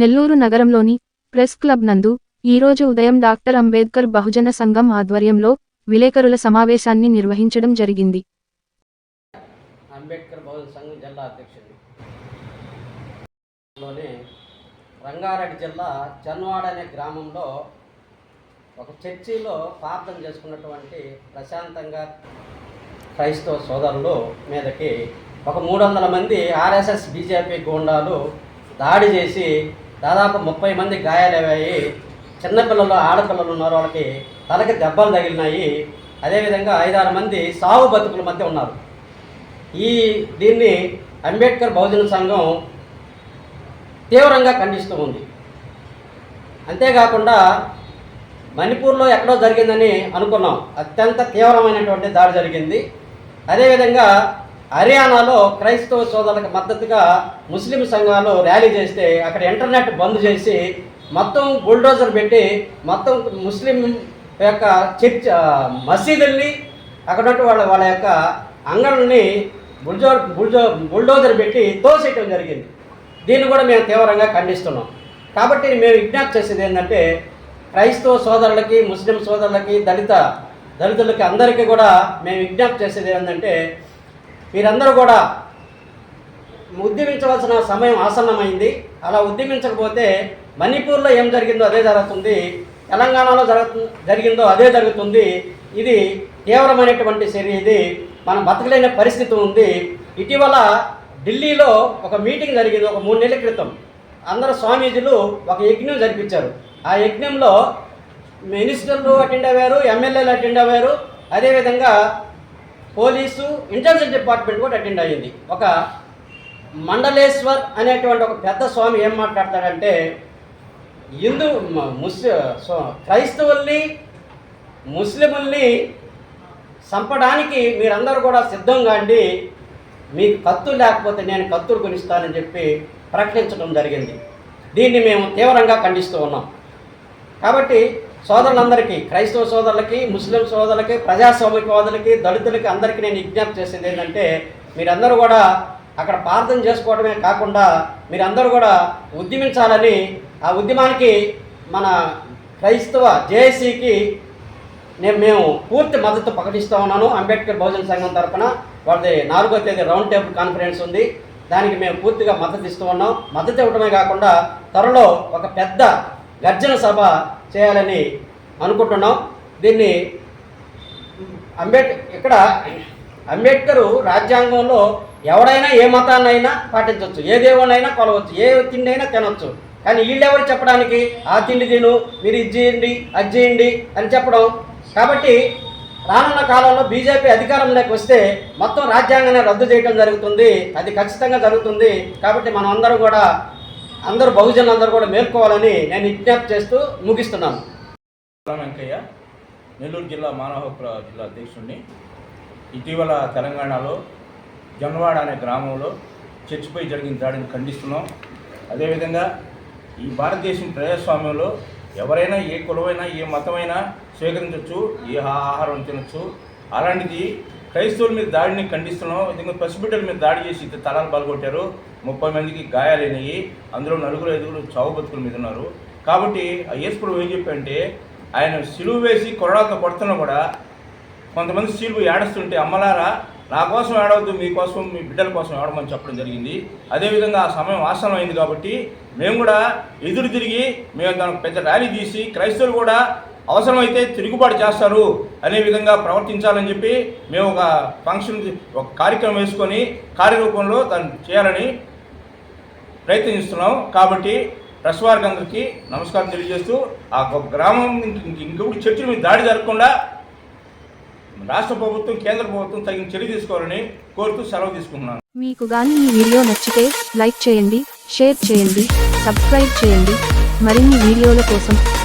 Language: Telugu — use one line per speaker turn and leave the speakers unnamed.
నెల్లూరు నగరంలోని ప్రెస్ క్లబ్ నందు ఈరోజు ఉదయం డాక్టర్ అంబేద్కర్ బహుజన సంఘం ఆధ్వర్యంలో విలేకరుల సమావేశాన్ని నిర్వహించడం జరిగింది
అంబేద్కర్ బహుజన సంఘం జిల్లా అధ్యక్షుడిలోని రంగారెడ్డి జిల్లా చన్వాడ అనే గ్రామంలో ఒక చర్చిలో ప్రార్థన చేసుకున్నటువంటి ప్రశాంతంగా క్రైస్తవ సోదరులు మీదకి ఒక మూడు మంది ఆర్ఎస్ఎస్ బీజేపీ గూండాలు దాడి చేసి దాదాపు ముప్పై మంది గాయాలయ్యాయి చిన్నపిల్లలు ఆడపిల్లలు ఉన్నారు వాళ్ళకి తలకి దెబ్బలు తగిలినాయి అదేవిధంగా ఐదారు మంది సాగు బతుకుల మధ్య ఉన్నారు ఈ దీన్ని అంబేద్కర్ బహుజన సంఘం తీవ్రంగా ఖండిస్తూ ఉంది అంతేకాకుండా మణిపూర్లో ఎక్కడో జరిగిందని అనుకున్నాం అత్యంత తీవ్రమైనటువంటి దాడి జరిగింది అదేవిధంగా హర్యానాలో క్రైస్తవ సోదరులకు మద్దతుగా ముస్లిం సంఘాలు ర్యాలీ చేస్తే అక్కడ ఇంటర్నెట్ బంద్ చేసి మొత్తం బుల్డోజర్ పెట్టి మొత్తం ముస్లిం యొక్క చర్చ్ మసీదుల్ని అక్కడ వాళ్ళ వాళ్ళ యొక్క అంగళ్ళని బుల్జో బుల్జో బుల్డోజర్ పెట్టి తోసేయటం జరిగింది దీన్ని కూడా మేము తీవ్రంగా ఖండిస్తున్నాం కాబట్టి మేము విజ్ఞాప్ చేసేది ఏంటంటే క్రైస్తవ సోదరులకి ముస్లిం సోదరులకి దళిత దళితులకి అందరికీ కూడా మేము విజ్ఞాప్ చేసేది ఏంటంటే మీరందరూ కూడా ఉద్యమించవలసిన సమయం ఆసన్నమైంది అలా ఉద్యమించకపోతే మణిపూర్లో ఏం జరిగిందో అదే జరుగుతుంది తెలంగాణలో జరుగు జరిగిందో అదే జరుగుతుంది ఇది తీవ్రమైనటువంటి చర్య ఇది మనం బతకలేని పరిస్థితి ఉంది ఇటీవల ఢిల్లీలో ఒక మీటింగ్ జరిగింది ఒక మూడు నెలల క్రితం అందరు స్వామీజీలు ఒక యజ్ఞం జరిపించారు ఆ యజ్ఞంలో మినిస్టర్లు అటెండ్ అయ్యారు ఎమ్మెల్యేలు అటెండ్ అయ్యారు అదేవిధంగా పోలీసు ఇంటెలిజెన్స్ డిపార్ట్మెంట్ కూడా అటెండ్ అయ్యింది ఒక మండలేశ్వర్ అనేటువంటి ఒక పెద్ద స్వామి ఏం మాట్లాడతాడంటే హిందూ ముస్ క్రైస్తవుల్ని ముస్లిముల్ని చంపడానికి మీరందరూ కూడా సిద్ధంగా అండి మీకు కత్తులు లేకపోతే నేను కత్తులు కొనిస్తానని చెప్పి ప్రకటించడం జరిగింది దీన్ని మేము తీవ్రంగా ఖండిస్తూ ఉన్నాం కాబట్టి సోదరులందరికీ క్రైస్తవ సోదరులకి ముస్లిం సోదరులకి ప్రజాస్వామికవాదులకి దళితులకి అందరికీ నేను విజ్ఞప్తి చేసేది ఏంటంటే మీరందరూ కూడా అక్కడ ప్రార్థన చేసుకోవడమే కాకుండా మీరందరూ కూడా ఉద్యమించాలని ఆ ఉద్యమానికి మన క్రైస్తవ జేఏసీకి నేను మేము పూర్తి మద్దతు ప్రకటిస్తూ ఉన్నాను అంబేద్కర్ భోజన సంఘం తరఫున వాళ్ళది నాలుగో తేదీ రౌండ్ టేబుల్ కాన్ఫరెన్స్ ఉంది దానికి మేము పూర్తిగా మద్దతు ఇస్తూ ఉన్నాం మద్దతు ఇవ్వడమే కాకుండా త్వరలో ఒక పెద్ద గర్జన సభ చేయాలని అనుకుంటున్నాం దీన్ని అంబేడ్ ఇక్కడ అంబేద్కర్ రాజ్యాంగంలో ఎవడైనా ఏ మతాన్నైనా పాటించవచ్చు ఏ దేవునైనా కొలవచ్చు ఏ తిండి అయినా తినవచ్చు కానీ వీళ్ళెవరు చెప్పడానికి ఆ తిండి తిను మీరు ఇది చేయండి అది చేయండి అని చెప్పడం కాబట్టి రానున్న కాలంలో బీజేపీ అధికారంలోకి వస్తే మొత్తం రాజ్యాంగాన్ని రద్దు చేయడం జరుగుతుంది అది ఖచ్చితంగా జరుగుతుంది కాబట్టి మనం అందరం కూడా అందరు బహుజనులు అందరూ కూడా మేల్కోవాలని నేను విజ్ఞప్తి చేస్తూ ముగిస్తున్నాను
వెంకయ్య నెల్లూరు జిల్లా మానవ హక్కుల జిల్లా అధ్యక్షుడిని ఇటీవల తెలంగాణలో జన్వాడ అనే గ్రామంలో చర్చిపై జరిగిన దాడిని ఖండిస్తున్నాం అదేవిధంగా ఈ భారతదేశం ప్రజాస్వామ్యంలో ఎవరైనా ఏ కులమైనా ఏ మతమైనా స్వీకరించవచ్చు ఏ ఆహారం తినచ్చు అలాంటిది క్రైస్తవుల మీద దాడిని ఖండిస్తున్నాం ఎందుకంటే పసిబిడ్డల మీద దాడి చేసి ఇద్దరు తలాలు పాల్గొట్టారు ముప్పై మందికి గాయాలైనవి అందులో నలుగురు ఐదుగురు చావు బతుకుల మీద ఉన్నారు కాబట్టి అయ్యేసుకుడు ఏం చెప్పంటే ఆయన సిలువు వేసి కొరడాతో పడుతున్నా కూడా కొంతమంది సిలువు ఏడుస్తుంటే అమ్మలారా నా కోసం ఏడవద్దు మీకోసం మీ బిడ్డల కోసం ఏడమని చెప్పడం జరిగింది అదేవిధంగా ఆ సమయం ఆసనం అయింది కాబట్టి మేము కూడా ఎదురు తిరిగి మేము తన పెద్ద ర్యాలీ తీసి క్రైస్తవులు కూడా అవసరమైతే తిరుగుబాటు చేస్తారు అనే విధంగా ప్రవర్తించాలని చెప్పి మేము ఒక ఫంక్షన్ ఒక కార్యక్రమం వేసుకొని కార్యరూపంలో దాన్ని చేయాలని ప్రయత్నిస్తున్నాం కాబట్టి ప్రెస్ వారికి నమస్కారం తెలియజేస్తూ ఆ గ్రామం ఇంకొకటి చర్చలు మీద దాడి జరగకుండా రాష్ట్ర ప్రభుత్వం కేంద్ర ప్రభుత్వం తగిన చర్య తీసుకోవాలని కోరుతూ సెలవు తీసుకుంటున్నాను మీకు కానీ ఈ వీడియో నచ్చితే లైక్ చేయండి షేర్ చేయండి సబ్స్క్రైబ్ చేయండి మరిన్ని వీడియోల కోసం